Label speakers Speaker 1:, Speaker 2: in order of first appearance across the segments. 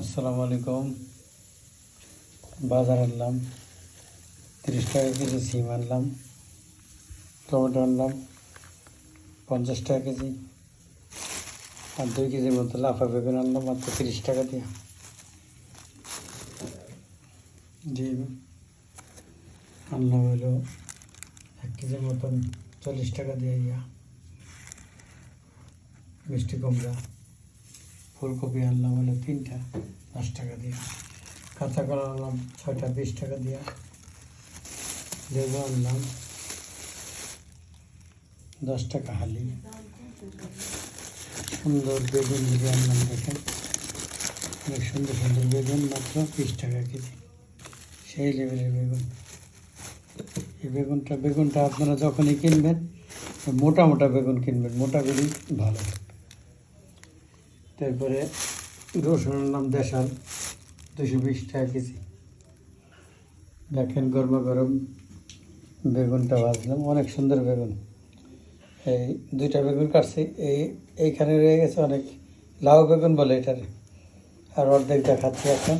Speaker 1: আসসালামু আলাইকুম। বাজার আনলাম, তিরিশ টাকা কেজি সিম আনলাম, টমেটো আনলাম, পঞ্চাশ টাকা কেজি, আর দুই কেজির মতো লাফা বেগুন আনলাম, মাত্র তিরিশ টাকা দিয়ে। ডিম আনলাম হলো এক কেজির মতন চল্লিশ টাকা দিয়ে ইয়া, মিষ্টি কুমড়া। ফুলকপি আনলাম হলো তিনটা, দশ টাকা দিয়ে। কাঁচা কলা আনলাম ছয়টা, বিশ টাকা দিয়ে। লেবু আনলাম দশ টাকা হালি। সুন্দর বেগুন যদি আনলাম, দেখেন। অনেক সুন্দর সুন্দর বেগুন, মাত্র বিশ টাকা কেজি। সেই লেভেলের বেগুন। এই বেগুনটা বেগুনটা আপনারা যখনই কিনবেন, মোটা মোটা বেগুন কিনবেন মোটাগুলি ভালো। তারপরে রসুন আনলাম দেশাল দুশো বিশ টাকা কেজি। দেখেন গরমা গরম বেগুনটা ভাজলাম অনেক সুন্দর বেগুন। এই দুইটা বেগুন কাটছি এই এইখানে রয়ে গেছে অনেক লাউ বেগুন বলে এটারে। আর অর্ধেকটা খাচ্ছি এখন।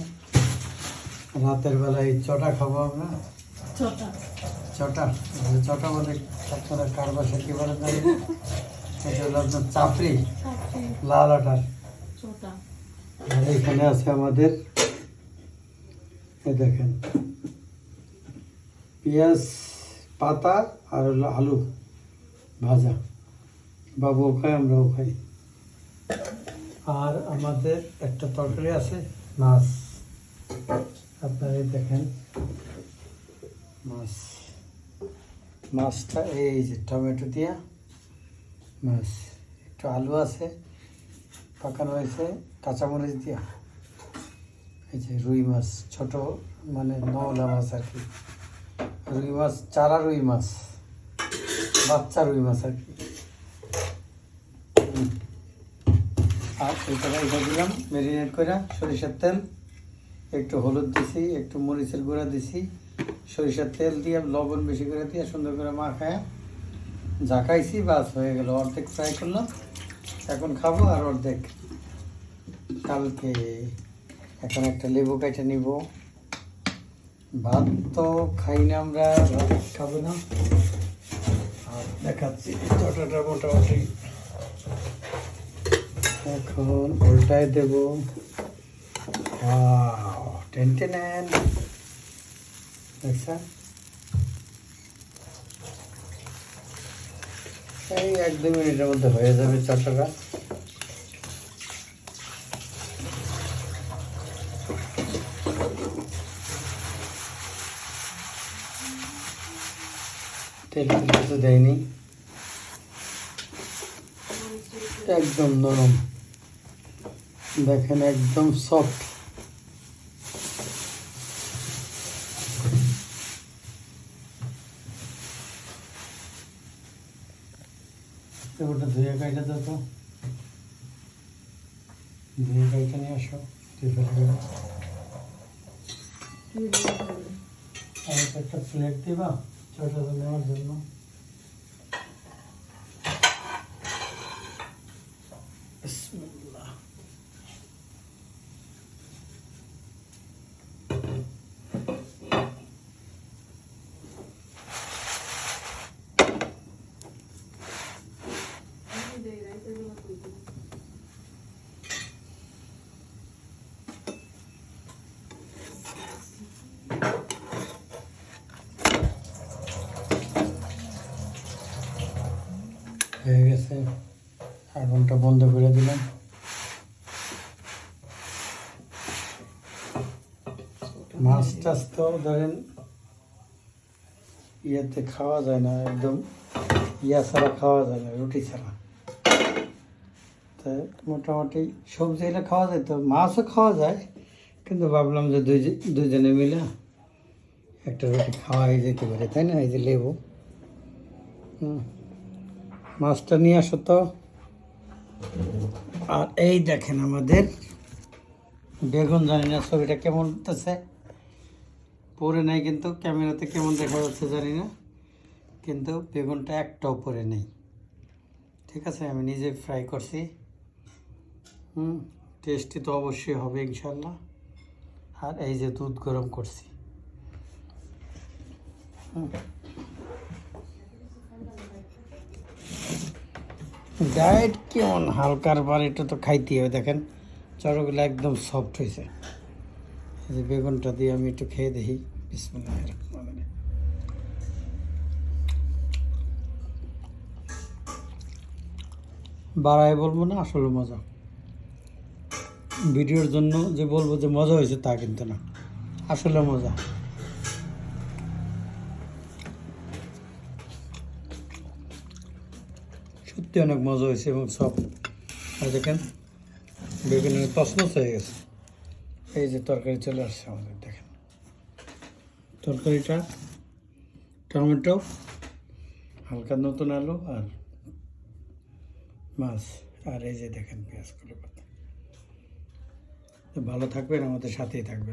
Speaker 1: রাতের বেলা এই চটা খাব আমরা।
Speaker 2: ছোটা
Speaker 1: চটা মানে চটা আপনারা কার বাসা কী বলে জানি? না। এটা হলো আপনার চাপড়ি। লাল আটার। আর এখানে আছে আমাদের দেখেন। পেঁয়াজ, পাতা আর আলু ভাজা। বাবুও খায়, আমরাও খাই। আর আমাদের একটা তরকারি আছে, মাছ। আপনারা দেখেন, মাছ। মাছটা এই যে টমেটো দিয়া, মাছ। একটু আলু আছে পাকানো হয়েছে কাঁচামরিচ দিয়া। এই যে রুই মাছ, ছোট মানে নওলা মাছ আর কি। রুই মাছ, চারা রুই মাছ, বাচ্চা রুই মাছ আর কি। আর এটা এটা দিলাম মেরিনেট করে সরিষার তেল। একটু হলুদ দিছি, একটু মরিচের গুঁড়া দিছি। সরিষার তেল দিয়ে, লবণ বেশি করে দিয়ে সুন্দর করে মাখায় ঝাঁকাইছি বাস হয়ে গেল। অর্ধেক ফ্রাই করলাম। এখন খাব আর অর্ধেক। কালকে এখন একটা লেবু কেটে নিব। ভাত তো খাই না আমরা, ভাত খাব না। আর দেখাচ্ছি, চটাটা মোটামুটি। এখন উল্টায় দেব। টেনটে নেন দেখছেন? এই এক দু মিনিটের মধ্যে হয়ে যাবে তেল তেল কিছু দেয়নি। একদম নরম। দেখেন, একদম সফট ওটা ধুয়ে কাইটা দাও তো। ধুয়ে কাইটা নিয়ে আসো আর একটা প্লেট দিবা ছোটো জন্য বিসমিল্লাহ। হয়ে গেছে। আগুনটা বন্ধ করে দিলাম। মাছ টাছ তো ধরেন ইয়েতে খাওয়া যায় না, একদম ইয়া ছাড়া খাওয়া যায় না, রুটি ছাড়া। তো মোটামুটি সবজি এলে খাওয়া যায়, তো মাছও খাওয়া যায়, কিন্তু ভাবলাম যে দুই দুজনে মিলে একটা রুটি খাওয়াই যেতে পারে, তাই না? এই যে লেবু। হুম। মাছটা নিয়ে আসো তো। আর এই দেখেন আমাদের বেগুন জানি না ছবিটা কেমন উঠতেছে। পরে নেই কিন্তু, ক্যামেরাতে কেমন দেখা যাচ্ছে জানি না। কিন্তু বেগুনটা একটাও পরে নেই। ঠিক আছে, আমি নিজে ফ্রাই করছি। হুম টেস্টি তো অবশ্যই হবে ইনশাল্লাহ আর এই যে দুধ গরম করছি। ডায়েট কেমন হালকার বার এটা তো খাইতে হবে, দেখেন। চড়গুলো একদম সফট হয়েছে যে বেগুনটা দিয়ে আমি একটু খেয়ে দেখি। বাড়ায় বলব না, আসলে মজা। ভিডিওর জন্য যে বলব যে মজা হয়েছে তা কিন্তু না। আসলে মজা। সত্যি অনেক মজা হয়েছে এবং সব আর দেখেন বেগুনের তসমস হয়ে গেছে। এই যে তরকারি চলে আসছে আমাদের, দেখেন। তরকারিটা, টমেটো, হালকা নতুন আলু আর মাছ। আর এই যে দেখেন পেঁয়াজ করে ভালো থাকবেন, আমাদের সাথেই থাকবেন।